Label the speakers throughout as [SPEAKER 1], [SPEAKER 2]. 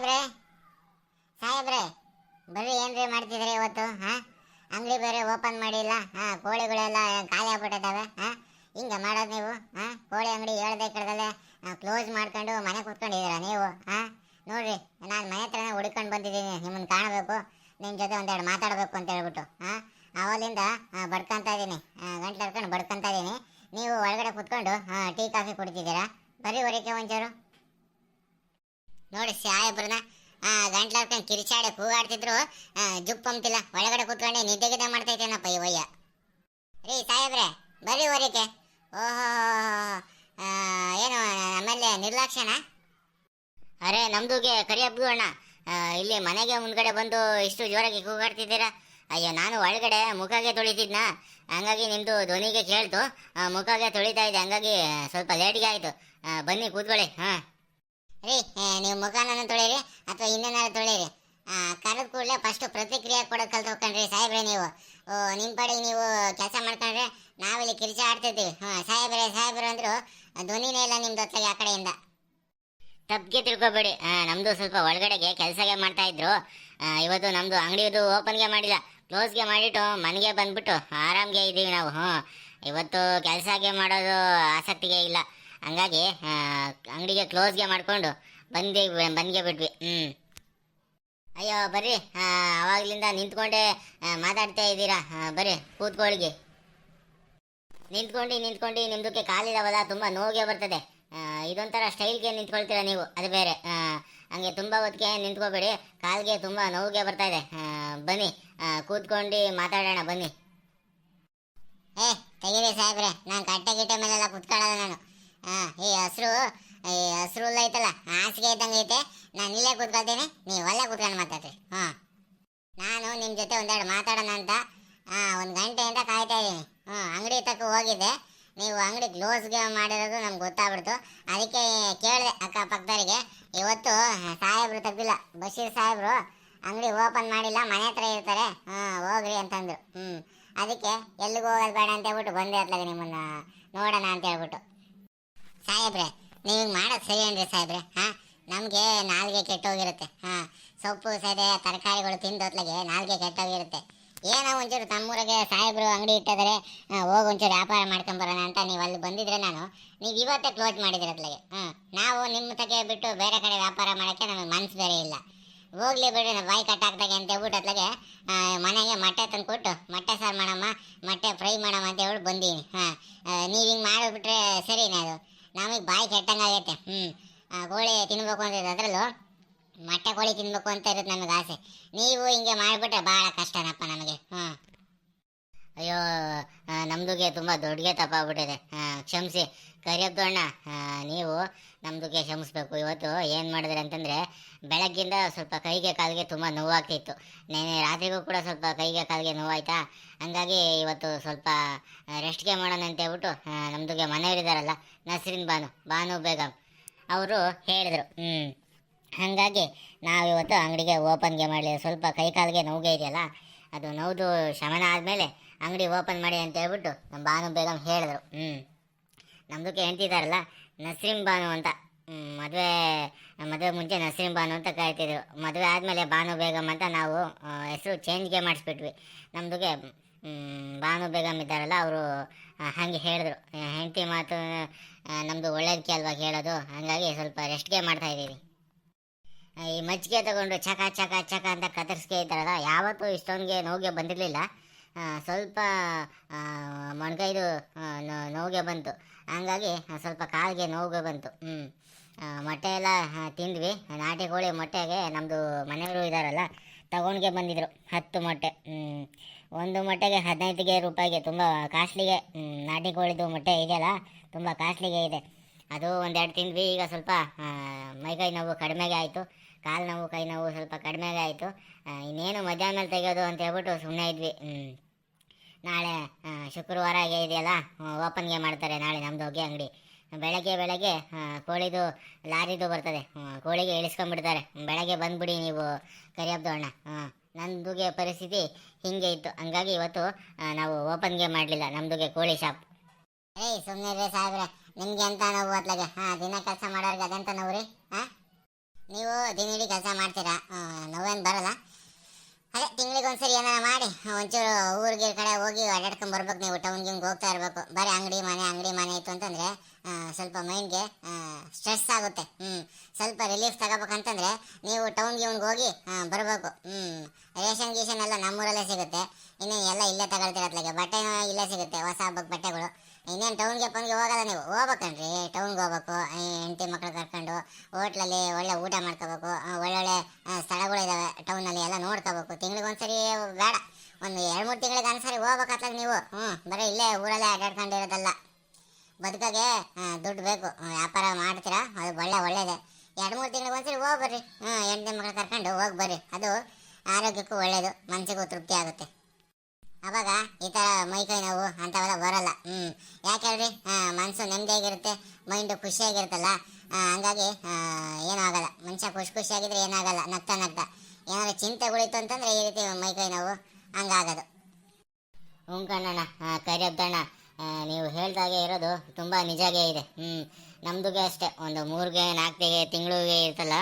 [SPEAKER 1] ಸಾಹೇಬ್ರೆ? ಸಾಹೇಬ್ರೆ ಬರ್ರಿ ಏನ್ರಿ ಮಾಡ್ತಿದ್ರಿ ಇವತ್ತು, ಹಾ? ಅಂಗಡಿ ಬೇರೆ ಓಪನ್ ಮಾಡಿಲ್ಲ, ಹಾ? ಕೋಳಿಗಳೆಲ್ಲ ಖಾಲಿ ಆಗ್ಬಿಟ್ಟಿದ್ದಾವೆ ಹಾ? ಹಿಂಗೆ ಮಾಡೋದು ನೀವು, ಹಾ? ಕೋಳಿ ಅಂಗಡಿ ಹೇಳ್ದೆ ಕೇಳ್ದಲೆ ಕ್ಲೋಸ್ ಮಾಡ್ಕೊಂಡು ಮನೆ ಕೂತ್ಕೊಂಡಿದ್ದೀರಾ ನೀವು, ಹಾ? ನೋಡ್ರಿ, ನಾನು ಮನೆ ಹತ್ರನೇ ಹುಡ್ಕೊಂಡು ಬಂದಿದ್ದೀನಿ, ನಿಮ್ಮನ್ನು ಕಾಣಬೇಕು ನಿಮ್ಮ ಜೊತೆ ಒಂದೆರಡು ಮಾತಾಡಬೇಕು ಅಂತ ಹೇಳ್ಬಿಟ್ಟು, ಹಾ? ಅವಲಿಂದ ಬಡ್ಕೊಂತ ಇದ್ದೀನಿ ಗಂಟ್ಲು ಹರ್ಕೊಂಡು ಬಡ್ಕೊಂತ ಇದ್ದೀನಿ, ನೀವು ಒಳಗಡೆ ಕುತ್ಕೊಂಡು ಟೀ, ಕಾಫಿ ಕುಡಿತಿದ್ದೀರಾ? ಬರೀ ಹೊರಕ್ಕೆ ಒಂಚೂರು. ನೋಡಿ ಸಾಹೇಬ್ರನ್ನ ಗಂಟ್ಲು ಹರ್ಕೊಂಡು ಕಿರಿಚಾಡಿ ಕೂಗಾಡ್ತಿದ್ರು ಜುಪ್ ಅಂತಿಲ್ಲ ಒಳಗಡೆ ಕೂತ್ಕೊಂಡೆ, ನಿದ್ದೆ ಗಿದ್ದೆ ಮಾಡ್ತೈತೇನಪ್ಪ ಈ ವಯ್ಯ. ರೀ ಸಾಹೇಬ್ರೆ, ಬರ್ರಿ ಹೊರಕ್ಕೆ ಓಹೋ ಏನು ಆಮೇಲೆ ನಿರ್ಲಕ್ಷ್ಯನಾ? ಅರೆ, ನಮ್ದುಗೆ ಕರಿಯಬ್ಬು ಅಣ್ಣ. ಇಲ್ಲಿ ಮನೆಗೆ ಮುಂದ್ಗಡೆ ಬಂದು ಇಷ್ಟು ಜೋರಾಗಿ ಕೂಗಾಡ್ತಿದ್ದೀರಾ? ಅಯ್ಯೋ, ನಾನು ಒಳಗಡೆ ಮುಖಗೆ ತೊಳಿತಿದ್ನ. ಹಂಗಾಗಿ ನಿಮ್ದು ಧ್ವನಿಗೆ ಕೇಳ್ತು ಮುಖಗೆ ತೊಳಿತಾ ಇದೆ ಹಂಗಾಗಿ ಸ್ವಲ್ಪ ಲೇಟ್ಗೆ ಆಯಿತು. ಬನ್ನಿ ಕೂತ್ಕೊಳ್ಳಿ, ಹಾಂ. ರೀ ನೀವು ಮುಖಾನನ್ನು ತೊಳೆಯಿರಿ ಅಥವಾ ಇನ್ನೇನಾದ್ರು ತೊಳೆಯಿರಿ. ಕರೆದ ಕೂಡಲೇ ಫಸ್ಟ್ ಪ್ರತಿಕ್ರಿಯೆ ಕೊಡೋದು ಕಲ್ತ್ಕೊಂಡ್ರಿ ಸಾಹೇಬ್ರೆ ನೀವು. ಓ ನಿಮ್ಮ ಪಡೆಗೆ ನೀವು ಕೆಲಸ ಮಾಡ್ಕೊಂಡ್ರೆ ನಾವಿಲ್ಲಿ ಕಿರಿಚ ಆಡ್ತಿದ್ದೀವಿ ಹಾಂ ಸಾಹೇಬ್ರೆ ಸಾಹೇಬ್ರೆ ಅಂದರು ಧ್ವನಿನೇ ಇಲ್ಲ ನಿಮ್ಮ ಹೊತ್ತಿಗೆ ಆ ಕಡೆಯಿಂದ. ತಪ್ಪಿಗೆ ತಿಳ್ಕೊಬೇಡಿ. ನಮ್ಮದು ಸ್ವಲ್ಪ ಒಳಗಡೆಗೆ ಕೆಲಸಗೆ ಮಾಡ್ತಾ ಇದ್ರು. ಆ, ಇವತ್ತು ನಮ್ಮದು ಅಂಗಡಿದು ಓಪನ್ಗೆ ಮಾಡಿಲ್ಲ. ಕ್ಲೋಸ್ಗೆ ಮಾಡಿಟ್ಟು ಮನೆಗೆ ಬಂದ್ಬಿಟ್ಟು ಆರಾಮ್ಗೆ ಇದ್ದೀವಿ ನಾವು. ಹ್ಞೂ ಇವತ್ತು ಕೆಲಸಗೆ ಮಾಡೋದು ಆಸಕ್ತಿಗೆ ಇಲ್ಲ. ಹಂಗಾಗಿ ಅಂಗಡಿಗೆ ಕ್ಲೋಸ್ಗೆ ಮಾಡಿಕೊಂಡು ಬಂದಿ, ಬಂದ್ಗೆ ಬಿಟ್ವಿ. ಹ್ಞೂ ಅಯ್ಯೋ, ಬರ್ರಿ. ಆವಾಗಲಿಂದ ನಿಂತ್ಕೊಂಡೆ ಮಾತಾಡ್ತಾ ಇದ್ದೀರಾ? ಬರ್ರಿ, ಕೂತ್ಕೊಳ್ಗೆ. ನಿಂತ್ಕೊಂಡು ನಿಂತ್ಕೊಂಡು, ನಿಮ್ದಕ್ಕೆ ಕಾಲಿದಾವಲ್ಲ, ತುಂಬ ನೋವಿಗೆ ಬರ್ತದೆ. ಇದೊಂಥರ ಸ್ಟೈಲ್ಗೆ ನಿಂತ್ಕೊಳ್ತೀರಾ ನೀವು? ಅದು ಬೇರೆ. ಹಂಗೆ ತುಂಬ ಹೊತ್ತಿಗೆ ನಿಂತ್ಕೋಬೇಡಿ. ಕಾಲ್ಗೆ ತುಂಬ ನೋವಿಗೆ ಬರ್ತಾ ಇದೆ. ಬನ್ನಿ. ಕೂತ್ಕೊಂಡು ಮಾತಾಡೋಣ, ಬನ್ನಿ. ಏ, ತೆಗೀರಿ ಸಾಹೇಬ್ರೆ. ನಾನು ಕಟ್ಟೆ ಗಿಟ್ಟೆ ಮೇಲೆಲ್ಲ ಕುತ್ಕೊಳ್ಳಲ್ಲ ನಾನು. ಈ ಹಸ್ರು ಈ ಹಸ್ರು ಐತಲ್ಲ, ಹಾಸಿಗೆ ಇದ್ದಂಗೆ ಐತೆ. ನಾನು ಇಲ್ಲೇ ಕೂತ್ಕೊಳ್ತೀನಿ, ನೀವು ಅಲ್ಲೇ ಕೂತ್ಕೊಂಡು ಮಾತಾಡ್ರಿ. ಹಾಂ. ನಾನು ನಿಮ್ಮ ಜೊತೆ ಒಂದೆರಡು ಮಾತಾಡೋಣ ಅಂತ ಒಂದು ಗಂಟೆಯಿಂದ ಕಾಯ್ತಾ ಇದ್ದೀನಿ. ಹ್ಞೂ ಅಂಗಡಿ ತಕ್ಕ ಹೋಗಿದ್ದೆ. ನೀವು ಅಂಗಡಿ ಕ್ಲೋಸ್ಗೆ ಮಾಡಿರೋದು ನಮ್ಗೆ ಗೊತ್ತಾಗ್ಬಿಡ್ತು. ಅದಕ್ಕೆ ಕೇಳಿದೆ ಅಕ್ಕಪಕ್ಕದವರಿಗೆ. ಇವತ್ತು ಸಾಹೇಬ್ರು ತಪ್ಪಿಲ್ಲ. ಬಶೀರ್ ಸಾಹೇಬ್ರು ಅಂಗಡಿ ಓಪನ್ ಮಾಡಿಲ್ಲ, ಮನೆ ಹತ್ರ ಇರ್ತಾರೆ. ಹಾಂ, ಹೋಗ್ರಿ ಅಂತಂದ್ರು. ಹ್ಞೂ ಅದಕ್ಕೆ ಎಲ್ಲಿಗೂ ಹೋಗೋದು ಬೇಡ ಅಂತ ಹೇಳ್ಬಿಟ್ಟು ಬಂದೆ ಅತ್ಲಾಗ ನಿಮ್ಮನ್ನು ನೋಡೋಣ ಅಂತ ಹೇಳ್ಬಿಟ್ಟು. ಸಾಹೇಬ್ರೆ, ನೀವು ಮಾಡೋದು ಸರಿ ಅನ್ರಿ ಸಾಹೇಬ್ರೆ? ಹಾಂ? ನಮಗೆ ನಾಲ್ಗೆ ಕೆಟ್ಟೋಗಿರುತ್ತೆ. ಹಾಂ? ಸೊಪ್ಪು, ಸದೆ, ತರಕಾರಿಗಳು ತಿಂದು ಹೊತ್ಲಾಗೆ ನಾಲ್ಗೆ ಕೆಟ್ಟೋಗಿರುತ್ತೆ. ಏನೋ ಒಂಚೂರು ತಮ್ಮೂರಿಗೆ ಸಾಹೇಬ್ರು ಅಂಗಡಿ ಇಟ್ಟಿದ್ದಾರೆ ಹೋಗಿ ಒಂಚೂರು ವ್ಯಾಪಾರ ಮಾಡ್ಕೊಂಬರೋಣ ಅಂತ ನೀವು ಅಲ್ಲಿ ಬಂದಿದ್ರೆ ನಾನು, ನೀವು ಇವತ್ತೇ ಕ್ಲೋಸ್ ಮಾಡಿದಿರ ಅತ್ಲಾಗೆ ಹಾಂ? ನಾವು ನಿಮ್ಮ ತಗೆ ಬಿಟ್ಟು ಬೇರೆ ಕಡೆ ವ್ಯಾಪಾರ ಮಾಡೋಕ್ಕೆ ನಮಗೆ ಮನಸ್ಸು ಬೇರೆ ಇಲ್ಲ. ಹೋಗ್ಲಿ ಬಿಡಿ ನಾವು ಬಾಯಿ ಕಟ್ಟಾಕ್ದಾಗೆ ಅಂತ ಹೇಳ್ಬಿಟ್ಟು ಮನೆಗೆ ಮೊಟ್ಟೆ ತಂದು ಕೊಟ್ಟು ಮೊಟ್ಟೆ ಸಾರು ಮಾಡಮ್ಮ, ಮೊಟ್ಟೆ ಫ್ರೈ ಮಾಡಮ್ಮ ಅಂತ ಹೇಳ್ಬಿಟ್ಟು ಬಂದೀನಿ. ಹಾಂ? ನೀವು ಹಿಂಗೆ ಮಾಡಿಬಿಟ್ರೆ ಸರಿನೇ ಅದು. ನಮಗೆ ಬಾಯಿ ಕೆಟ್ಟಂಗಾಗೈತೆ ಹ್ಞೂ ಕೋಳಿ ತಿನ್ನಬೇಕು ಅಂತ ಅದರಲ್ಲೂ ಮೊಟ್ಟೆ ಕೋಳಿ ತಿನ್ನಬೇಕು ಅಂತ ಇರುತ್ತೆ ನಮಗೆ ಆಸೆ. ನೀವು ಹಿಂಗೆ ಮಾಡಿಬಿಟ್ರೆ ಭಾಳ ಕಷ್ಟನಪ್ಪ ನಮಗೆ. ಹಾಂ ಅಯ್ಯೋ ನಮ್ದುಗೆ ತುಂಬ ದೊಡ್ಡಗೆ ತಪ್ಪಾಗ್ಬಿಟ್ಟಿದೆ. ಕ್ಷಮಿಸಿ. ಕರಿಯಬ್ದೋಣ್ಣ ನೀವು ನಮ್ದುಗೆ ಕ್ಷಮಿಸ್ಬೇಕು. ಇವತ್ತು ಏನು ಮಾಡಿದ್ರೆ ಅಂತಂದರೆ, ಬೆಳಗ್ಗಿಂದ ಸ್ವಲ್ಪ ಕೈಗೆ ಕಾಲಿಗೆ ತುಂಬ ನೋವಾಗ್ತಿತ್ತು. ನೆನೆ ರಾತ್ರಿಗೂ ಕೂಡ ಸ್ವಲ್ಪ ಕೈಗೆ ಕಾಲಿಗೆ ನೋವಾಯ್ತಾ? ಹಂಗಾಗಿ ಇವತ್ತು ಸ್ವಲ್ಪ ರೆಸ್ಟ್ಗೆ ಮಾಡೋಣ ಅಂತ ಹೇಳ್ಬಿಟ್ಟು ನಮ್ದುಗೆ ಮನೆಯವರಿದ್ದಾರಲ್ಲ ನಸ್ರಿನ್ ಬಾನು ಬಾನು ಬೇಗಂ ಅವರು ಹೇಳಿದರು. ಹ್ಞೂ ಹಾಗಾಗಿ ನಾವಿವತ್ತು ಅಂಗಡಿಗೆ ಓಪನ್ಗೆ ಮಾಡಲಿ ಸ್ವಲ್ಪ ಕೈ ಕಾಲಿಗೆ ನೋವಿಗೆ ಇದೆಯಲ್ಲ, ಅದು ನೋವುದು ಶಮನ ಆದಮೇಲೆ ಅಂಗಡಿ ಓಪನ್ ಮಾಡಿ ಅಂತ ಹೇಳ್ಬಿಟ್ಟು ನಮ್ಮ ಬಾನು ಬೇಗಂ ಹೇಳಿದ್ರು. ಹ್ಞೂ ನಮ್ಮದಕ್ಕೆ ಹೆಂಡ್ತಿದ್ದಾರಲ್ಲ ನಸ್ರೀಂ ಬಾನು ಅಂತ. ಮದುವೆ ಮದುವೆ ಮುಂಚೆ ನಸ್ರೀಂ ಬಾನು ಅಂತ ಕರಿತಿದ್ರು. ಮದುವೆ ಆದಮೇಲೆ ಬಾನು ಬೇಗಂ ಅಂತ ನಾವು ಹೆಸರು ಚೇಂಜ್ಗೆ ಮಾಡಿಸ್ಬಿಟ್ವಿ. ನಮ್ದಕ್ಕೆ ಬಾನು ಬೇಗಂ ಇದ್ದಾರಲ್ಲ, ಅವರು ಹಾಗೆ ಹೇಳಿದ್ರು. ಹೆಂಡತಿ ಮಾತು ನಮ್ಮದು ಒಳ್ಳೇದಕ್ಕೆ ಅಲ್ವಾ ಹೇಳೋದು. ಹಾಗಾಗಿ ಸ್ವಲ್ಪ ರೆಸ್ಟ್ಗೆ ಮಾಡ್ತಾ ಇದ್ದೀವಿ. ಈ ಮಜ್ಜಿಗೆ ತಗೊಂಡು ಚಕ ಚಕ ಚಕ ಅಂತ ಕತ್ತರಿಸ್ಕೆ ಇದ್ದಾರಲ್ಲ, ಯಾವತ್ತೂ ಇಷ್ಟೊಂದಿಗೆ ನೋವಿಗೆ ಬಂದಿರಲಿಲ್ಲ. ಸ್ವಲ್ಪ ನೋ- ನೋವಿಗೆ ಬಂತು. ಹಂಗಾಗಿ ಸ್ವಲ್ಪ ಕಾಲಿಗೆ ನೋವಿಗೆ ಬಂತು. ಹ್ಞೂ ಮೊಟ್ಟೆ ಎಲ್ಲ ತಿಂದ್ವಿ. ನಾಟಿ ಕೋಳಿ ಮೊಟ್ಟೆಗೆ ನಮ್ಮದು ಮನೆಯವರು ಇದ್ದಾರಲ್ಲ ತಗೊಂಡ್ಗೆ ಬಂದಿದ್ರು. ಹತ್ತು ಮೊಟ್ಟೆ. ಒಂದು ಮೊಟ್ಟೆಗೆ ಹದಿನೈದಿಗೆ ರೂಪಾಯಿಗೆ, ತುಂಬ ಕಾಸ್ಟ್ಲಿಗೆ ನಾಟಿ ಕೋಳಿದು ಮೊಟ್ಟೆ ಇದೆಯಲ್ಲ, ತುಂಬ ಕಾಸ್ಟ್ಲಿಗೆ ಇದೆ. ಅದು ಒಂದೆರಡು ತಿಂದ್ವಿ. ಈಗ ಸ್ವಲ್ಪ ಮೈಕೈ ನೋವು ಕಡಿಮೆಗೆ ಆಯಿತು. ಕಾಲು ನೋವು, ಕೈ ನೋವು ಸ್ವಲ್ಪ ಕಡಿಮೆಗೆ ಆಯಿತು. ಇನ್ನೇನು ಮಧ್ಯಾಹ್ನ ಮೇಲೆ ತೆಗೆಯೋದು ಅಂತ ಹೇಳ್ಬಿಟ್ಟು ಸುಮ್ಮನೆ ಇದ್ವಿ. ನಾಳೆ ಶುಕ್ರವಾರ ಇದೆಯಲ್ಲ? ಓಪನ್ಗೆ ಮಾಡ್ತಾರೆ ನಾಳೆ ನಮ್ಮದು ಹೋಗಿ ಅಂಗಡಿ. ಬೆಳಗ್ಗೆ ಬೆಳಗ್ಗೆ ಕೋಳಿದು, ಲಾರಿದು ಬರ್ತದೆ. ಕೋಳಿಗೆ ಇಳಿಸ್ಕೊಂಡ್ಬಿಡ್ತಾರೆ. ಬೆಳಗ್ಗೆ ಬಂದ್ಬಿಡಿ ನೀವು ಕರಿಯಬ್ದು ಅಣ್ಣ. ನಂದುಗೆ ಪರಿಸ್ಥಿತಿ ಹಿಂಗೆ ಇತ್ತು. ಹಂಗಾಗಿ ಇವತ್ತು ನಾವು ಓಪನ್ಗೆ ಮಾಡಲಿಲ್ಲ. ನಮ್ದುಗೆ ಕೋಳಿ ಶಾಪ್ ಏಯ್ ಸುಮ್ಮನೆ ರೀ ಸಾಹೇಬ್ರೆ. ನಿಮ್ಗೆ ಅಂತ ನೋವು ಅತ್ಲಾಗೆ? ಹಾಂ ದಿನ ಕೆಲಸ ಮಾಡೋರಿಗೆ ಅದೆಂತ ನೋವು ರೀ? ಹಾಂ ನೀವು ದಿನವಿಡೀ ಕೆಲಸ ಮಾಡ್ತೀರಾ? ನೋವೇನು ಬರಲ್ಲ? ಅದೇ ತಿಂಗಳಿಗೆ ಒಂದ್ಸರಿ ಏನಾರ ಮಾಡಿ, ಒಂಚೂರು ಊರಿಗೆ ಕಡೆ ಹೋಗಿ ಅಡ್ಡಾಡ್ಕೊಂಡ್ ಬರ್ಬೇಕು ನೀವು ಟೌನ್ ಗಿಂಗ್ ಹೋಗ್ತಾ ಇರಬೇಕು. ಬರೀ ಅಂಗಡಿ ಮನೆ ಅಂಗಡಿ ಮನೆ ಇತ್ತು ಅಂತಂದ್ರೆ ಸ್ವಲ್ಪ ಮೈಂಡ್ಗೆ ಸ್ಟ್ರೆಸ್ ಆಗುತ್ತೆ. ಹ್ಞೂ ಸ್ವಲ್ಪ ರಿಲೀಫ್ ತಗೋಬೇಕಂತಂದ್ರೆ ನೀವು ಟೌನ್ ಗಿವ್ನ್ಗೆ ಹೋಗಿ ಬರಬೇಕು. ಹ್ಞೂ ರೇಷನ್ ಗೀಷನ್ ಎಲ್ಲ ನಮ್ಮೂರಲ್ಲೇ ಸಿಗುತ್ತೆ. ಇನ್ನು ಎಲ್ಲ ಇಲ್ಲೇ ತಗೊಳ್ತಿರತ್ಲಾಗೆ. ಬಟ್ಟೆ ಇಲ್ಲೇ ಸಿಗುತ್ತೆ, ಹೊಸ ಹಬ್ಬಕ್ಕೆ ಬಟ್ಟೆಗಳು. ಇನ್ನೇನು ಟೌನ್ಗೆ ಪೌನ್ಗೆ ಹೋಗಲ್ಲ ನೀವು? ಹೋಗ್ಬೇಕನ್ರಿ. ಟೌನ್ಗೆ ಹೋಗ್ಬೇಕು. ಹೆಂಡತಿ ಮಕ್ಳು ಕರ್ಕೊಂಡು ಹೋಟ್ಲಲ್ಲಿ ಒಳ್ಳೆ ಊಟ ಮಾಡ್ಕೋಬೇಕು. ಒಳ್ಳೊಳ್ಳೆ ಸ್ಥಳಗಳಿದ್ದಾವೆ ಟೌನಲ್ಲಿ ಎಲ್ಲ ನೋಡ್ಕೋಬೇಕು. ತಿಂಗಳಿಗೆ ಒಂದ್ಸರಿ ಬೇಡ. ಒಂದು ಎರಡು, ಮೂರು ತಿಂಗಳಿಗೆ ಒಂದ್ಸರಿ ಹೋಗ್ಬೇಕಾಗ್ತದೆ ನೀವು. ಹ್ಞೂ ಬರೀ ಇಲ್ಲೇ ಊರಲ್ಲೇ ಆಟಾಡ್ಕೊಂಡಿರೋದಲ್ಲ ಬದುಕಾಗೆ ದುಡ್ಡು ಬೇಕು. ವ್ಯಾಪಾರ ಮಾಡ್ತೀರಾ? ಅದು ಒಳ್ಳೆ, ಒಳ್ಳೇದೆ. ಎರಡು, ಮೂರು ತಿಂಗಳಿಗೆ ಒಂದ್ಸರಿ ಹೋಗಿ ಬರ್ರಿ ಹ್ಞೂ ಹೆಂಡತಿ ಮಕ್ಳು ಕರ್ಕೊಂಡು ಹೋಗಿ ಬರ್ರಿ ಅದು ಆರೋಗ್ಯಕ್ಕೂ ಒಳ್ಳೇದು. ಮನಸ್ಸಿಗೂ ತೃಪ್ತಿ ಆಗುತ್ತೆ. ಅವಾಗ ಈ ಥರ ಮೈಕೈ ನೋವು ಅಂಥವೆಲ್ಲ ಬರಲ್ಲ. ಹ್ಞೂ ಯಾಕೆ ಹೇಳ್ರಿ? ಮನಸ್ಸು ನೆಮ್ಮದಿಯಾಗಿರುತ್ತೆ ಮೈಂಡು ಖುಷಿಯಾಗಿರುತ್ತಲ್ಲ? ಹಂಗಾಗಿ ಏನಾಗಲ್ಲ. ಮನುಷ್ಯ ಖುಷಿ ಖುಷಿಯಾಗಿದ್ರೆ ಏನಾಗಲ್ಲ, ನಗ್ತಾ ನಗ್ತಾ. ಏನಾದರೂ ಚಿಂತೆ ಉಳಿತು ಅಂತಂದರೆ ಈ ರೀತಿ ಮೈಕೈ ನೋವು ಹಂಗಾಗೋದು. ಹ್ಞೂ ಕಣ್ಣಣ್ಣ ಕರಿಯಪ್ಪಣ್ಣ ನೀವು ಹೇಳ್ದಾಗೆ ಇರೋದು ತುಂಬ ನಿಜಾಗೇ ಇದೆ. ಹ್ಞೂ ನಮ್ದುಗೆ ಅಷ್ಟೇ. ಒಂದು ಮೂರಿಗೆ ನಾಲ್ಕಿಗೆ ತಿಂಗಳಿಗೆ ಇರ್ತಲ್ಲ,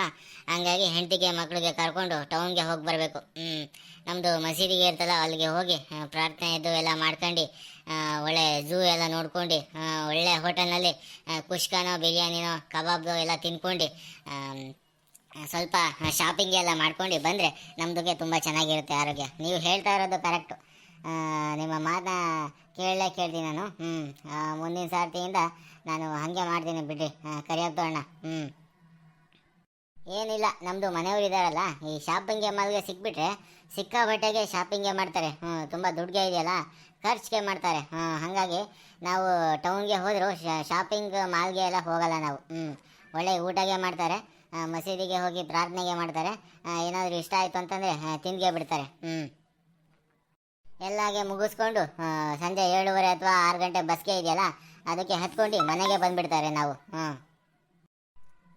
[SPEAKER 1] ಹಂಗಾಗಿ ಹೆಂಡತಿಗೆ ಮಕ್ಕಳಿಗೆ ಕರ್ಕೊಂಡು ಟೌನ್ಗೆ ಹೋಗಿ ಬರಬೇಕು. ಹ್ಞೂ ನಮ್ಮದು ಮಸೀದಿಗೆ ಇರ್ತಲ್ಲ, ಅಲ್ಲಿಗೆ ಹೋಗಿ ಪ್ರಾರ್ಥನೆ ಇದು ಎಲ್ಲ ಮಾಡ್ಕೊಂಡು ಒಳ್ಳೆ ಝೂ ಎಲ್ಲ ನೋಡ್ಕೊಂಡು ಒಳ್ಳೆ ಹೋಟೆಲ್ನಲ್ಲಿ ಕುಷ್ಕನೋ, ಬಿರಿಯಾನಿನೋ, ಕಬಾಬ್ದು ಎಲ್ಲ ತಿನ್ಕೊಂಡು ಸ್ವಲ್ಪ ಶಾಪಿಂಗ್ ಎಲ್ಲ ಮಾಡ್ಕೊಂಡು ಬಂದರೆ ನಮ್ದುಗೆ ತುಂಬ ಚೆನ್ನಾಗಿರುತ್ತೆ ಆರೋಗ್ಯ. ನೀವು ಹೇಳ್ತಾ ಇರೋದು ಕರೆಕ್ಟು ನಿಮ್ಮ ಮಾತನ್ನ ಕೇಳಲೇ ಕೇಳ್ತೀನಿ ನಾನು. ಹ್ಞೂ ಮುಂದಿನ ಸಾರ್ತಿಯಿಂದ ನಾನು ಹಾಗೆ ಮಾಡ್ತೀನಿ ಬಿಡ್ರಿ. ಕರಿಯಪ್ಪ ಅಣ್ಣ. ಹ್ಞೂ ಏನಿಲ್ಲ ನಮ್ಮದು ಮನೆಯವ್ರು ಇದ್ದಾರಲ್ಲ ಈ ಶಾಪಿಂಗ್ಗೆ ಮಾಲ್ಗೆ ಸಿಕ್ಬಿಟ್ರೆ ಸಿಕ್ಕಾಬಟ್ಟೆಗೆ ಶಾಪಿಂಗೇ ಮಾಡ್ತಾರೆ. ಹ್ಞೂ ತುಂಬ ದುಡ್ಡಿಗೆ ಇದೆಯಲ್ಲ, ಖರ್ಚಿಗೆ ಮಾಡ್ತಾರೆ. ಹಾಂ, ಹಾಗಾಗಿ ನಾವು ಟೌನ್ಗೆ ಹೋದರೂ ಶಾಪಿಂಗ್ ಮಾಲ್ಗೆ ಎಲ್ಲ ಹೋಗಲ್ಲ ನಾವು. ಹ್ಞೂ ಒಳ್ಳೆ ಊಟಗೆ ಮಾಡ್ತಾರೆ ಮಸೀದಿಗೆ ಹೋಗಿ ಪ್ರಾರ್ಥನೆಗೆ ಮಾಡ್ತಾರೆ. ಏನಾದರೂ ಇಷ್ಟ ಆಯಿತು ಅಂತಂದರೆ ತಿಂದಿಗೆ ಬಿಡ್ತಾರೆ. ಹ್ಞೂ ಎಲ್ಲಾಗೆ ಮುಗಿಸ್ಕೊಂಡು ಸಂಜೆ ಏಳುವರೆ ಅಥವಾ ಆರು ಗಂಟೆ ಬಸ್ಗೆ ಇದೆಯಲ್ಲ ಅದಕ್ಕೆ ಹತ್ಕೊಂಡು ಮನೆಗೆ ಬಂದ್ಬಿಡ್ತಾರೆ ನಾವು. ಹಾಂ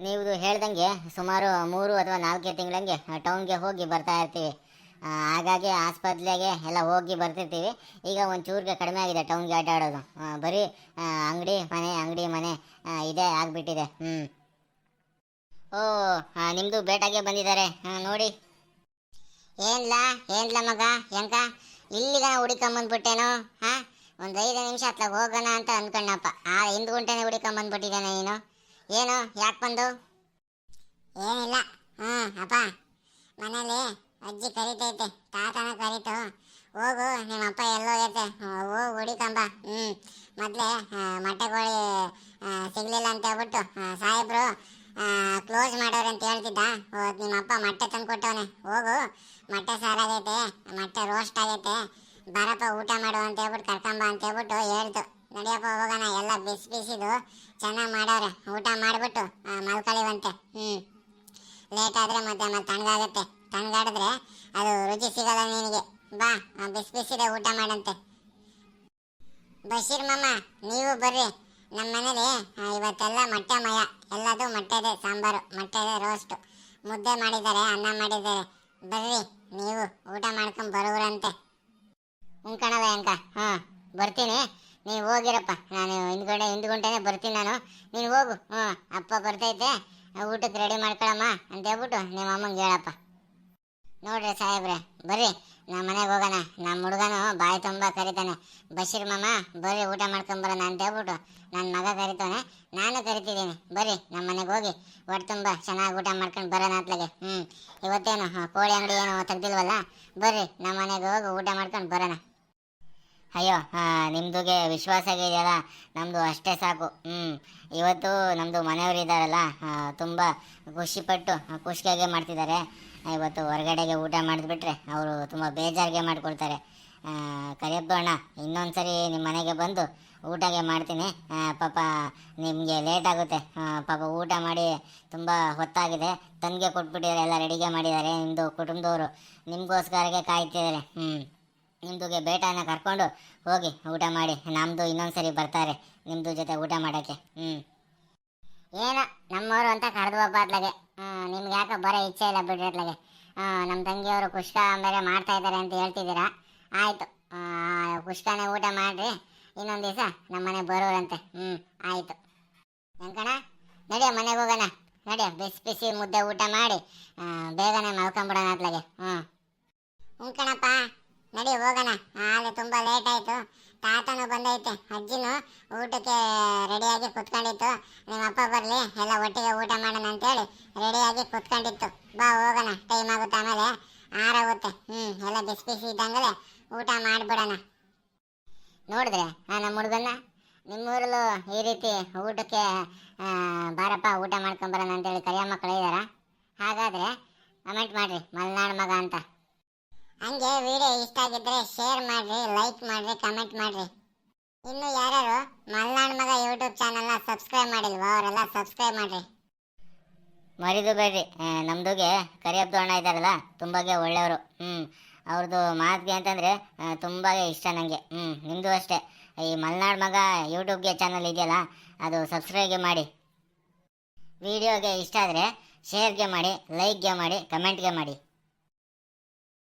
[SPEAKER 1] ನೀವು ಹೇಳ್ದಂಗೆ ಸುಮಾರು ಮೂರು ಅಥವಾ ನಾಲ್ಕು ತಿಂಗಳಂಗೆ ಟೌನ್ಗೆ ಹೋಗಿ ಬರ್ತಾ ಇರ್ತೀವಿ. ಹಾಗಾಗಿ ಆಸ್ಪತ್ರೆಗೆ ಎಲ್ಲ ಹೋಗಿ ಬರ್ತಿರ್ತೀವಿ. ಈಗ ಒಂದು ಚೂರಿಗೆ ಕಡಿಮೆ ಆಗಿದೆ ಟೌನ್ಗೆ ಆಟ ಆಡೋದು. ಆ, ಬರೀ ಅಂಗಡಿ ಮನೆ ಅಂಗಡಿ ಮನೆ ಇದೇ ಆಗಿಬಿಟ್ಟಿದೆ. ಹ್ಞೂ ಓ ನಿಮ್ಮದು ಬೇಟಾಗೆ ಬಂದಿದ್ದಾರೆ. ನೋಡಿ. ಏನ್ಲಾ ಏನ್ಲಾ ಮಗ ಹೆಂಗ? ಇಲ್ಲಿಗ ಹುಡಿಕೊಂಬಂದ್ಬಿಟ್ಟೇನೋ, ಹಾ? ಒಂದು ಐದು ನಿಮಿಷ ಅತ್ಲಾಗ ಹೋಗೋಣ ಅಂತ ಅನ್ಕೊಂಡಪ್ಪ ಆ ಹಿಂದ್ ಗುಂಟೆನೆ ಹುಡಿಕೊಂಬಂದ್ಬಿಟ್ಟಿದ್ದಾನೆ ನೀನು. ಏನು, ಯಾಕೆ ಬಂದು? ಏನಿಲ್ಲ. ಹ್ಞೂ, ಅಪ್ಪ. ಮನೇಲಿ ಅಜ್ಜಿ ಕರಿತೈತೆ, ತಾತನ ಕರೀತು. ಹೋಗು, ನಿಮ್ಮ ಅಪ್ಪ ಎಲ್ಲೋಗೈತೆ ಹೋಗಿ, ಹುಡಿಕಂಬ. ಹ್ಞೂ. ಮೊದಲೇ ಮೊಟ್ಟೆ ಕೋಳಿ ಸಿಗಲಿಲ್ಲ ಅಂತ ಹೇಳ್ಬಿಟ್ಟು ಸಾಹೇಬ್ರು ಕ್ಲೋಸ್ ಮಾಡೋರು ಅಂತ ಹೇಳ್ತಿದ್ದ. ಹೋದ್ ನಿಮ್ಮ ಅಪ್ಪ ಮೊಟ್ಟೆ ತಂದು ಕೊಟ್ಟವನೆ. ಹೋಗು, ಮೊಟ್ಟೆ ಸಾರಾಗೈತೆ, ಮೊಟ್ಟೆ ರೋಸ್ಟ್ ಆಗೈತೆ. ಬರಪ್ಪ, ಊಟ ಮಾಡು ಅಂತ ಹೇಳ್ಬಿಟ್ಟು ಕರ್ಕೊಂಬ ಅಂತ ಹೇಳ್ಬಿಟ್ಟು ಹೇಳ್ತು ನಡಿಯಪ್ಪ, ಹೋಗೋಣ. ಎಲ್ಲ ಬಿಸಿ ಬಿಸಿದು, ಚೆನ್ನಾಗಿ ಮಾಡೋರೆ. ಊಟ ಮಾಡಿಬಿಟ್ಟು ಮಲ್ಕೊಳ್ಳಿವಂತೆ ಹ್ಞೂ ಲೇಟ್ ಆದರೆ ಮತ್ತೆ ಮತ್ತೆ ತಣ್ಣಗಾಗುತ್ತೆ. ತಣ್ಣಗಾಡಿದ್ರೆ ಅದು ರುಚಿ ಸಿಗಲ್ಲ ನಿನಗೆ. ಬಾ ಬಿಸಿ ಬಿಸಿದೆ ಊಟ ಮಾಡಂತೆ. ಬಶೀರ್ ಮಾಮ, ನೀವು ಬರ್ರಿ. ನಮ್ಮ ಮನೇಲಿ ಇವತ್ತೆಲ್ಲ ಮೊಟ್ಟೆ ಮಯ. ಎಲ್ಲದು ಮೊಟ್ಟೆದೆ ಸಾಂಬಾರು ಮೊಟ್ಟೆದೆ ರೋಸ್ಟ್ ಮುದ್ದೆ ಮಾಡಿದ್ದಾರೆ, ಅನ್ನ ಮಾಡಿದ್ದಾರೆ. ಬರ್ರಿ, ನೀವು ಊಟ ಮಾಡ್ಕೊಂಡು ಬರೋರಂತೆ. ಉಂಕಣವ ಅಂಕ. ಹಾಂ, ಬರ್ತೀನಿ. ನೀವು ಹೋಗಿರಪ್ಪ. ನಾನು ಹಿಂದ್ಗಡೆ, ಹಿಂದ್ಗುಂಟೆನೆ ಬರ್ತೀನಿ ನಾನು. ನೀನು ಹೋಗು. ಹ್ಞೂ ಅಪ್ಪ ಬರ್ತೈತೆ ಊಟಕ್ಕೆ ರೆಡಿ ಮಾಡ್ಕೊಳಮ್ಮ ಅಂತ ಹೇಳ್ಬಿಟ್ಟು ನಿಮ್ಮ ಅಮ್ಮಂಗೆ ಹೇಳಪ್ಪ. ನೋಡ್ರಿ ಸಾಹೇಬ್ರೆ, ಬರ್ರಿ. ನಮ್ಮ ಮನೆಗೆ ಹೋಗೋಣ. ನಮ್ಮ ಹುಡುಗನು ಬಾಯಿ ತುಂಬ ಕರಿತಾನೆ. ಬಶೀರ್ ಮಾಮ, ಬರ್ರಿ ಊಟ ಮಾಡ್ಕೊಂಬರೋಣ ಅಂತ ಹೇಳ್ಬಿಟ್ಟು ನನ್ನ ಮಗ ಕರಿತಾನೆ ನಾನು ಕರಿತಿದ್ದೀನಿ. ಬರ್ರಿ ನಮ್ಮ ಮನೆಗೆ ಹೋಗಿ ಹೊಟ್ಟೆ ತುಂಬ ಚೆನ್ನಾಗಿ ಊಟ ಮಾಡ್ಕೊಂಡು ಬರೋಣ ಅತ್ಲಾಗೆ. ಹ್ಞೂ ಇವತ್ತೇನು ಕೋಳಿ ಅಂಗಡಿ ಏನು ತೆಗ್ದಿಲ್ವಲ್ಲ? ಬರ್ರಿ ನಮ್ಮ ಮನೆಗೆ ಹೋಗಿ ಊಟ ಮಾಡ್ಕೊಂಡು ಬರೋಣ. ಅಯ್ಯೋ ನಿಮ್ಮದುಗೆ ವಿಶ್ವಾಸ ಇದೆಯಲ್ಲ? ನಮ್ಮದು ಅಷ್ಟೇ ಸಾಕು. ಹ್ಞೂ ಇವತ್ತು ನಮ್ಮದು ಮನೆಯವರು ಇದ್ದಾರಲ್ಲ ತುಂಬ ಖುಷಿಪಟ್ಟು ಖುಷಿಯಾಗೆ ಮಾಡ್ತಿದ್ದಾರೆ. ಇವತ್ತು ಹೊರಗಡೆಗೆ ಊಟ ಮಾಡಿದ್ಬಿಟ್ರೆ ಅವರು ತುಂಬ ಬೇಜಾರಿಗೆ ಮಾಡ್ಕೊಳ್ತಾರೆ ಅಣ್ಣ ಇನ್ನೊಂದು ಸರಿ ನಿಮ್ಮ ಮನೆಗೆ ಬಂದು ಊಟಗೆ ಮಾಡ್ತೀನಿ. ಪಾಪ ನಿಮಗೆ ಲೇಟ್ ಆಗುತ್ತೆ. ಪಾಪ ಊಟ ಮಾಡಿ ತುಂಬ ಹೊತ್ತಾಗಿದೆ. ತಂದಿಗೆ ಕೊಟ್ಬಿಟ್ಟಿದ್ದಾರೆ, ಎಲ್ಲ ರೆಡಿಗೆ ಮಾಡಿದ್ದಾರೆ. ನಿಮ್ಮದು ಕುಟುಂಬದವರು ನಿಮಗೋಸ್ಕರಗೆ ಕಾಯ್ತಿದ್ದಾರೆ. ಹ್ಞೂ ನಿಮ್ಮದುಗೆ ಬೇಟನ ಕರ್ಕೊಂಡು ಹೋಗಿ ಊಟ ಮಾಡಿ. ನಮ್ಮದು ಇನ್ನೊಂದು ಸರಿ ಬರ್ತಾರೆ ನಿಮ್ಮದು ಜೊತೆ ಊಟ ಮಾಡೋಕ್ಕೆ. ಹ್ಞೂ ಏನೋ, ನಮ್ಮವರು ಅಂತ ಕರೆದ್ವಪ್ಪ ಅತ್ಲಾಗೆ ನಿಮ್ಗೆ ಯಾಕೆ ಬರೋ ಇಚ್ಛೆ ಇಲ್ಲ ಬಿಡ್ರಿ ಅತ್ಲಾಗೆ ನಮ್ಮ ತಂಗಿಯವರು ಕುಷ್ಕ ಬೇರೆ ಮಾಡ್ತಾ ಇದ್ದಾರೆ ಅಂತ ಹೇಳ್ತಿದ್ದೀರಾ? ಆಯಿತು. ಕುಷ್ಕನೇ ಊಟ ಮಾಡಿರಿ. ಇನ್ನೊಂದು ದಿವಸ ನಮ್ಮ ಮನೆಗೆ ಬರೋರಂತೆ. ಹ್ಞೂ ಆಯಿತು. ವೆಂಕಣ ನಡಿಯ, ಮನೆಗೆ ಹೋಗೋಣ. ನಡಿಯ, ಬಿಸಿ ಬಿಸಿ ಮುದ್ದೆ ಊಟ ಮಾಡಿ ಬೇಗನೆ ಮಲ್ಕೊಂಬಿಡೋಣ ಅತ್ಲಾಗೆ ಹ್ಞೂ ಹ್ಞೂ ಕಣಪ್ಪ. ನಡಿ, ಹೋಗೋಣ. ಆಲೆ ತುಂಬ ಲೇಟ್ ಆಯಿತು. ತಾತನೂ ಬಂದೈತೆ. ಅಜ್ಜಿನೂ ಊಟಕ್ಕೆ ರೆಡಿಯಾಗಿ ಕುತ್ಕೊಂಡಿತ್ತು. ನಿಮ್ಮ ಅಪ್ಪ ಬರಲಿ, ಎಲ್ಲ ಒಟ್ಟಿಗೆ ಊಟ ಮಾಡೋಣ ಅಂತೇಳಿ ರೆಡಿಯಾಗಿ ಕುತ್ಕೊಂಡಿತ್ತು. ಬಾ, ಹೋಗೋಣ. ಟೈಮ್ ಆಗುತ್ತೆ ಆಮೇಲೆ. ಆರಾಗುತ್ತೆ ಹ್ಞೂ ಎಲ್ಲ ಬಿಸಿ ಬಿಸಿ ಇದ್ದಂಗಲೇ ಊಟ ಮಾಡಿಬಿಡೋಣ. ನೋಡಿದ್ರೆ ನಮ್ಮ ಹುಡುಗನ್ನ? ನಿಮ್ಮೂರಲ್ಲೂ ಈ ರೀತಿ ಊಟಕ್ಕೆ ಬಾರಪ್ಪ, ಊಟ ಮಾಡ್ಕೊಂಬರೋಣ ಅಂತೇಳಿ ಕರಿಯ ಮಕ್ಕಳು ಇದ್ದಾರ ಹಾಗಾದರೆ ಕಮೆಂಟ್ ಮಾಡಿರಿ. ಮಲೆನಾಡು ಮಗ ಅಂತ. ಹಂಗೆ ವಿಡಿಯೋ ಇಷ್ಟ ಆಗಿದ್ರೆ ಶೇರ್ ಮಾಡ್ರಿ ಲೈಕ್ ಮಾಡ್ರಿ ಕಮೆಂಟ್ ಮಾಡ್ರಿ. ಇನ್ನು ಯಾರು ಮಲ್ನಾಡ್ ಮಗ ಯೂಟ್ಯೂಬ್ ಚಾನಲ್ನ ಸಬ್ಸ್ಕ್ರೈಬ್ ಮಾಡಿಲ್ವಾ, ಅವರೆಲ್ಲ ಸಬ್ಸ್ಕ್ರೈಬ್ ಮಾಡ್ರಿ. ಮರಿದು ಬೇಡ್ರಿ. ನಮ್ದುಗೆ ಕರಿಯಪ್ಪ ಅಣ್ಣ ಇದ್ದಾರಲ್ಲ, ತುಂಬಾಗೆ ಒಳ್ಳೆಯವರು. ಹ್ಞೂ ಅವ್ರದ್ದು ಮಾತಿಗೆ ಅಂತಂದರೆ ತುಂಬಾಗೆ ಇಷ್ಟ ನನಗೆ ಹ್ಞೂ ನಿಮ್ಮದು ಅಷ್ಟೇ. ಈ ಮಲ್ನಾಡ್ ಮಗ ಯೂಟ್ಯೂಬ್ಗೆ ಚಾನಲ್ ಇದೆಯಲ್ಲ, ಅದು ಸಬ್ಸ್ಕ್ರೈಬ್ಗೆ ಮಾಡಿ. ವಿಡಿಯೋಗೆ ಇಷ್ಟ ಆದರೆ ಶೇರ್ಗೆ ಮಾಡಿ ಲೈಕ್ಗೆ ಮಾಡಿ ಕಮೆಂಟ್ಗೆ ಮಾಡಿ.